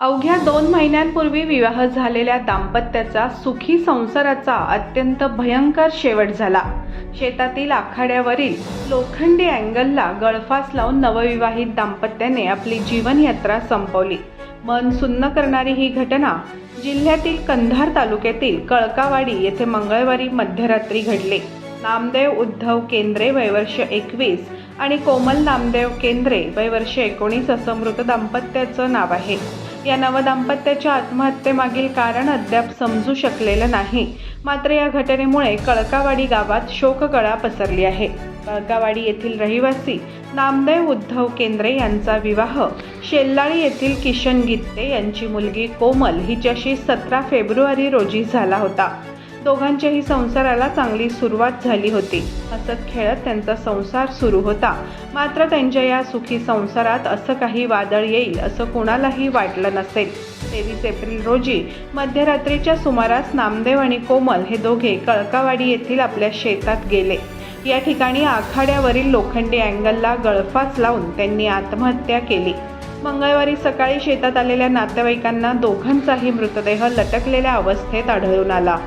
अवघ्या दोन महिन्यांपूर्वी विवाह झालेल्या दाम्पत्याचा सुखी संसाराचा अत्यंत भयंकर शेवट झाला. शेतातील आखाड्यावरील लोखंडी अँगलला गळफास लावून नवविवाहित दाम्पत्याने आपली जीवनयात्रा संपवली. मन सुन्न करणारी ही घटना जिल्ह्यातील कंधार तालुक्यातील कळकावाडी येथे मंगळवारी मध्यरात्री घडले. नामदेव उद्धव केंद्रे वयवर्ष एकवीस आणि कोमल नामदेव केंद्रे वयवर्ष एकोणीस असं मृत दाम्पत्याचं नाव आहे. या नवदाम्पत्याच्या आत्महत्येमागील कारण अद्याप समजू शकलेलं नाही. मात्र या घटनेमुळे कळकावाडी गावात शोककळा पसरली आहे. कळकावाडी येथील रहिवासी नामदेव उद्धव केंद्रे यांचा विवाह शेल्लाळी येथील किशन गित्ते यांची मुलगी कोमल हिच्याशी सतरा फेब्रुवारी रोजी झाला होता. दोघांच्याही संसाराला चांगली सुरुवात झाली होती. हसत खेळत त्यांचा संसार सुरू होता. मात्र त्यांच्या या सुखी संसारात असं काही वादळ येईल असं कोणालाही वाटलं नसेल. तेवीस एप्रिल रोजी मध्यरात्रीच्या सुमारास नामदेव आणि कोमल हे दोघे कळकावाडी येथील आपल्या शेतात गेले. या ठिकाणी आखाड्यावरील लोखंडी अँगलला गळफास लावून त्यांनी आत्महत्या केली. मंगळवारी सकाळी शेतात आलेल्या नातेवाईकांना दोघांचाही मृतदेह लटकलेल्या अवस्थेत आढळून आला.